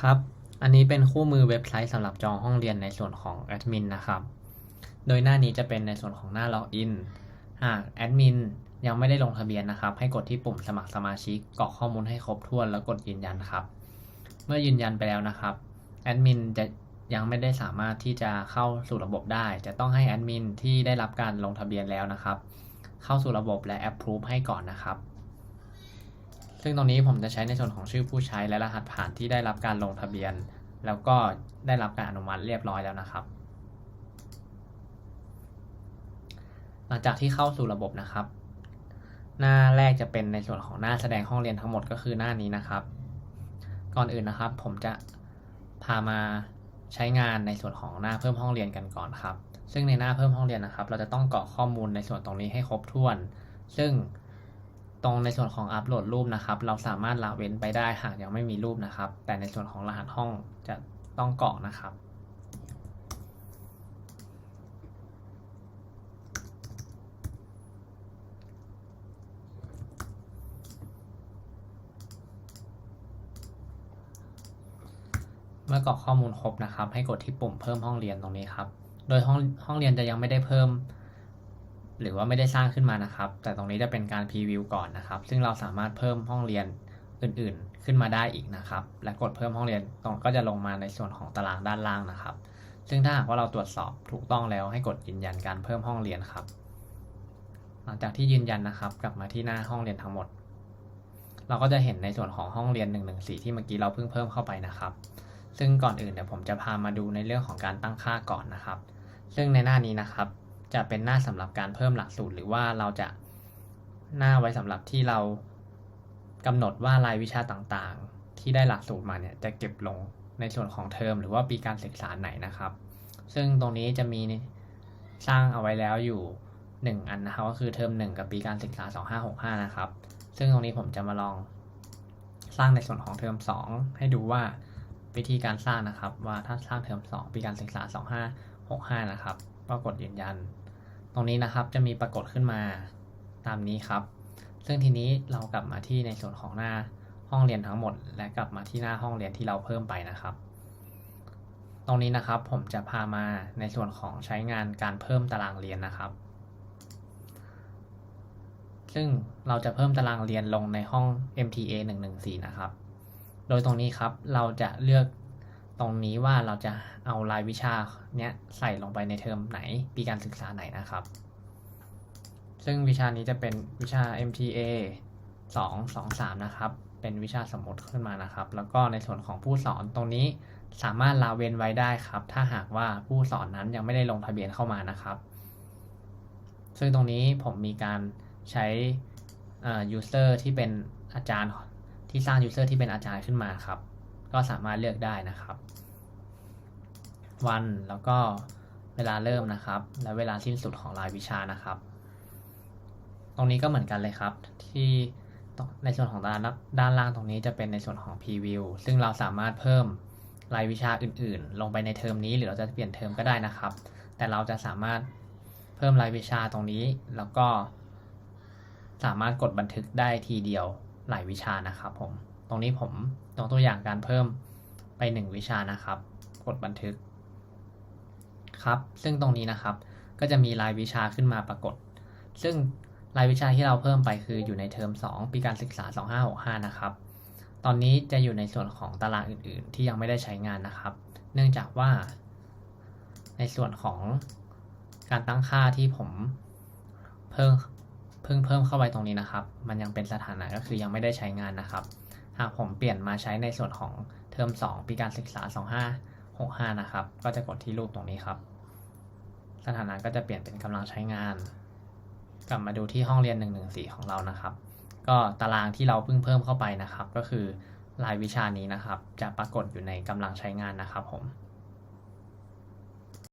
ครับ อันนี้เป็นคู่มือเว็บไซต์สำหรับจองห้องเรียนในส่วนของแอดมินนะครับ โดยหน้านี้จะเป็นในส่วนของหน้าล็อกอิน หากแอดมินยังไม่ได้ลงทะเบียนนะครับ ให้กดที่ปุ่มสมัครสมาชิกกรอกข้อมูลให้ครบถ้วนแล้วกดยืนยันครับ เมื่อยืนยันไปแล้วนะครับ แอดมินจะยังไม่ได้สามารถที่จะเข้าสู่ระบบได้ จะต้องให้แอดมินที่ได้รับการลงทะเบียนแล้วนะครับ เข้าสู่ระบบและ approve ให้ก่อนนะครับ ซึ่งตรงนี้ผมจะใช้ในส่วนของชื่อผู้ใช้และรหัสผ่านที่ได้รับการลงทะเบียน แล้วก็ได้รับการอนุมัติเรียบร้อยแล้วนะครับ หลังจากที่เข้าสู่ระบบนะครับ หน้าแรกจะเป็นในส่วนของหน้าแสดงห้องเรียนทั้งหมดก็คือหน้านี้นะครับ ก่อนอื่นนะครับ ผมจะพามาใช้งานในส่วนของหน้าเพิ่มห้องเรียนกันก่อนครับ ซึ่งในหน้าเพิ่มห้องเรียนนะครับ เราจะต้องกรอกข้อมูลในส่วนตรงนี้ให้ครบถ้วน ซึ่ง ตรงในส่วนของอัปโหลดรูปนะครับ เราสามารถละเว้นไปได้หากยังไม่มีรูปนะครับ แต่ในส่วนของรหัสห้องจะต้องกรอกนะครับเมื่อกรอกข้อมูลครบนะครับ ให้กดที่ปุ่มเพิ่มห้องเรียนตรงนี้ครับ โดยห้องห้องเรียนจะยังไม่ได้เพิ่ม หรือว่าไม่ได้สร้างขึ้นมานะครับ แต่ตรงนี้จะเป็นการพรีวิวก่อนนะครับ ซึ่งเราสามารถเพิ่มห้องเรียนอื่นๆ ขึ้นมาได้อีกนะครับ และกดเพิ่มห้องเรียนตรงก็จะลงมาในส่วนของตารางด้านล่างนะครับ ซึ่งถ้าหากว่าเราตรวจสอบถูกต้องแล้วให้กดยืนยันการเพิ่มห้องเรียนครับ หลังจากที่ยืนยันนะครับ กลับมาที่หน้าห้องเรียนทั้งหมด เราก็จะเห็นในส่วนของห้องเรียน 114 ที่เมื่อกี้เราเพิ่งเพิ่มเข้าไปนะครับ ซึ่งก่อนอื่นเดี๋ยวผมจะพามาดูในเรื่องของการตั้งค่าก่อนนะครับ ซึ่งในหน้านี้นะครับ จะเป็นหน้าสำหรับการเพิ่มหลักสูตร หรือว่าเราจะหน้าไว้สำหรับที่เรากำหนดว่ารายวิชาต่างๆ ที่ได้หลักสูตรมาเนี่ยจะเก็บลงในส่วนของเทอมหรือว่าปีการศึกษาไหนนะครับ ซึ่งตรงนี้จะมีสร้างเอาไว้แล้วอยู่ 1 อันนะครับก็คือเทอม1 กับปีการศึกษา 2565 นะครับ ซึ่งตรงนี้ผมจะมาลองสร้างในส่วนของเทอม 2 ให้ดูว่าวิธีการสร้างนะครับ ว่าถ้าสร้างเทอม 2 ปีการศึกษา 2565 นะครับก็กดยืนยัน ตรงนี้นะครับจะมีปรากฏขึ้นมาตามนี้ครับ ซึ่งทีนี้เรากลับมาที่ในส่วนของหน้าห้องเรียนทั้งหมด และกลับมาที่หน้าห้องเรียนที่เราเพิ่มไปนะครับ ตรงนี้นะครับผมจะพามาในส่วนของใช้งานการเพิ่มตารางเรียนนะครับ ซึ่งเราจะเพิ่มตารางเรียนลงในห้อง MTA 114 นะครับ โดยตรงนี้ครับเราจะเลือก ตรงนี้ว่าเราจะเอารายวิชาเนี้ยใส่ลงไปในเทอมไหน ปีการศึกษาไหนนะครับ ซึ่งวิชานี้จะเป็นวิชา MTA 2 2 3 นะครับ เป็นวิชาสมมติขึ้นมานะครับ แล้วก็ในส่วนของผู้สอนตรงนี้สามารถลาเว้นไว้ได้ครับ ถ้าหากว่าผู้สอนนั้นยังไม่ได้ลงทะเบียนเข้ามานะครับ ซึ่งตรงนี้ผมมีการใช้อ่ user ที่เป็นอาจารย์ที่สร้าง user ที่เป็นอาจารย์ขึ้นมาครับ ก็สามารถเลือกได้นะครับ วันแล้วก็เวลาเริ่มนะครับ และเวลาสิ้นสุดของรายวิชานะครับ ตรงนี้ก็เหมือนกันเลยครับ ที่ในส่วนของด้านด้านล่างตรงนี้จะเป็นในส่วนของ preview ซึ่งเราสามารถเพิ่มรายวิชาอื่นๆ ลงไปในเทอมนี้ หรือเราจะเปลี่ยนเทอมก็ได้นะครับ แต่เราจะสามารถเพิ่มรายวิชาตรงนี้ แล้วก็สามารถกดบันทึกได้ทีเดียวหลายวิชานะครับผม ตรงนี้ผมยกตัวอย่างการเพิ่มไปหนึ่งวิชานะครับ กดบันทึกครับ ซึ่งตรงนี้นะครับก็จะมีรายวิชาขึ้นมาปรากฏ ซึ่งรายวิชาที่เราเพิ่มไปคืออยู่ในเทอม 2 ปีการศึกษา 2565 นะครับ ตอนนี้จะอยู่ในส่วนของตารางอื่น ๆ ที่ยังไม่ได้ใช้งานนะครับ เนื่องจากว่า ในส่วนของการตั้งค่าที่ผมเพิ่มเพิ่งเพิ่มเข้าไปตรงนี้นะครับ มันยังเป็นสถานะก็คือยังไม่ได้ใช้งานนะครับ หากผมเปลี่ยนมาใช้ในส่วนของเทอม 2 ปีการศึกษา 2565 นะครับ ก็จะกดที่รูปตรงนี้ครับ สถานะก็จะเปลี่ยนเป็นกำลังใช้งาน กลับมาดูที่ห้องเรียน 114 ของเรานะครับ ก็ตารางที่เราเพิ่งเพิ่มเข้าไปนะครับ ก็คือรายวิชานี้นะครับ จะปรากฏอยู่ในกำลังใช้งานนะครับผม